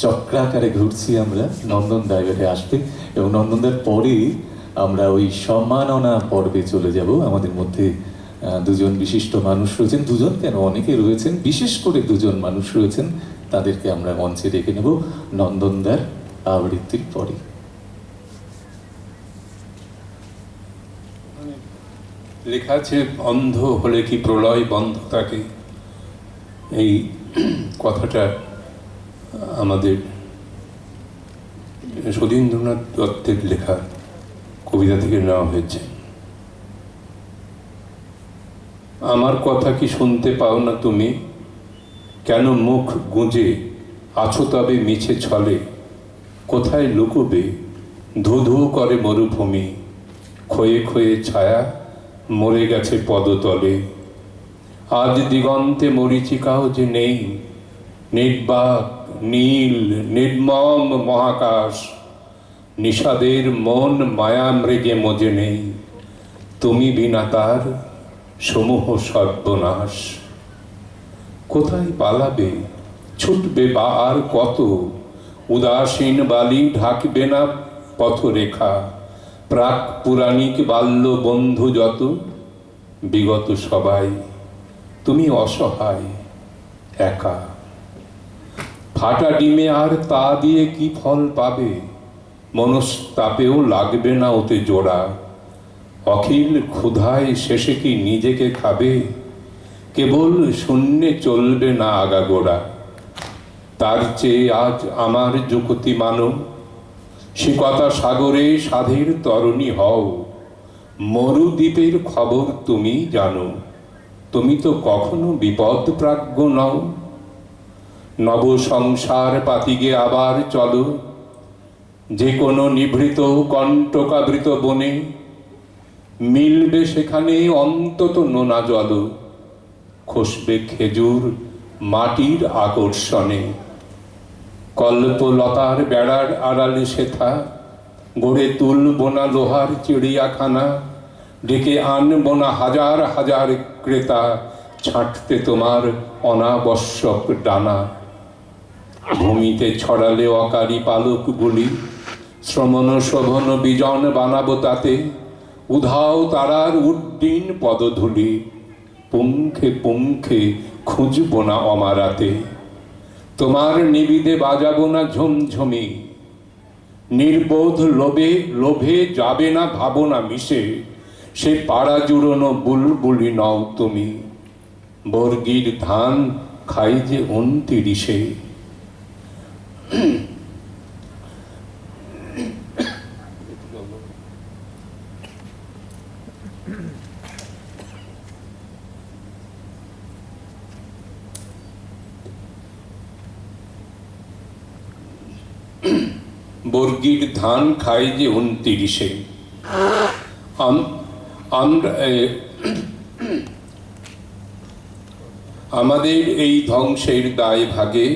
চক্রাকারে ঘুরছি আমরা, নন্দন দায়বারে আসবে এবং নন্দনদের পরেই আমরা ওই সম্মাননা পর্বে চলে যাব। আমাদের মধ্যে দুজন বিশিষ্ট মানুষ রয়েছেন। দুজন কেন? অনেকে রয়েছেন। বিশেষ করে দুজন মানুষ রয়েছেন। তাদেরকে আমরা মঞ্চে ডেকে নেব নন্দনদার আবৃত্তির পরে লেখা আছে অন্ধ হলে কি প্রলয় বন্ধ থাকে? এই কথাটা আমাদের সুধীন্দ্রনাথ দত্তের লেখা কবিতা থেকে নেওয়া হয়েছে। আমার কথা কি শুনতে পাও না তুমি? কেন মুখ গুঁজে আছো তবে মিছে ছলে? কোথায় লুকোবে? ধু ধু করে মরুভূমি। ক্ষয়ে ক্ষয়ে ছায়া মরে গেছে পদতলে। আজ দিগন্তে মরিচিকাও যে নেই নির্বাক, নীল, নির্মম মহাকাশ, নিষাদের মন মায়া মৃগে মজে নেই। তুমি বিনা তার সমূহ সর্বনাশ। কোথায় পালাবে, ছুটবে বা আর কত? উদাসীন বালি ঢাকবে না পথরেখা? প্রাক পুরাণিক বাল্য বন্ধু যত, বিগত সবাই, তুমি অসহায়, একা। ফাটা ডিমে আর তা দিয়ে কি ফল পাবে? মনস্তাপেও লাগবে না ওতে জোড়া। অখিল ক্ষুধায় শেষে কি নিজেকে খাবে? কেবল শূন্যে চলবে না আগাগোড়া। তার চেয়ে আজ আমার যুকতি মানব সে কথা সাগরে সাধের তরণী হও। মরুদ্বীপের খবর তুমি জানো। তুমি তো কখনো বিপদ প্রাজ্ঞ নও। নব সংসার পাতিগে আবার চলো। যে কোনো নিভৃত কণ্টকাবৃত বনে, মিলবে সেখানে অন্তত নোনা জল খসবে খেজুর মাটির আকর্ষণে। কল্পলতার বেড়ার আড়ালে সেথা, গড়ে তুলব না লোহার চিড়িয়াখানা, ডেকে আনব না হাজার হাজার ক্রেতা, ছাঁটতে তোমার অনাবশ্যক ডানা। ভূমিতে ছড়ালে অকারি পালকগুলি শ্রমণ শোভন বিজন বানাবো তাতে, উধাও তারার উড্ডীন পদধূলি, পুঙ্খে পুঙ্খে খুঁজব না অমারাতে। তোমার নিবিদে বাজাবো না ঝুমঝুমি, নির্বোধ লোভে লোভে যাবে না ভাবনা মিশে, সে পাড়া জুড়োনো বুলবুলি নও তুমি। বর্গির ধান খাই যে উনতিরিশে বর্গির ধান খাই যে উনতিরিশে। আমাদের এই ধ্বংসের দায় ভাগে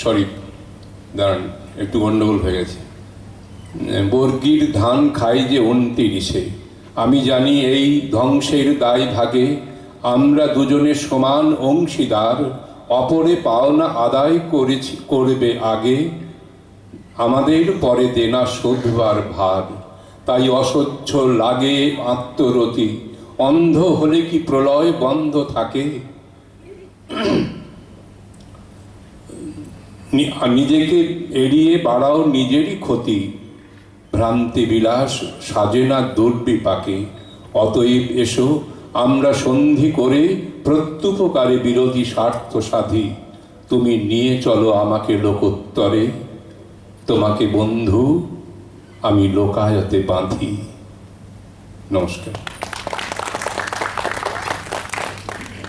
সরি, দাঁড়ান, একটু গন্ডগোল হয়ে গেছে। বর্গির ধান খাই যে উনতিরিশে, আমি জানি এই ধ্বংসের দায় ভাগে, আমরা দুজনে সমান অংশীদার, অপরে পাওনা আদায় করেছি, করবে আগে, আমাদের পরে দেনা শোধবার ভার। তাই অসহ্য লাগে আত্মরতি, অন্ধ হলে কি প্রলয় বন্ধ থাকে? নিজেকে এড়িয়ে বাড়াও নিজেরই ক্ষতি। ভ্রান্তি বিলাস সাজে না দুর্বিপাকে। অতএব এসো, আমরা সন্ধি করে প্রত্যুপকারে বিরোধী স্বার্থ সাধি। তুমি নিয়ে চলো আমাকে লোকোত্তরে। তোমাকে বন্ধু, আমি লোকায়তে বাঁধি। নমস্কার।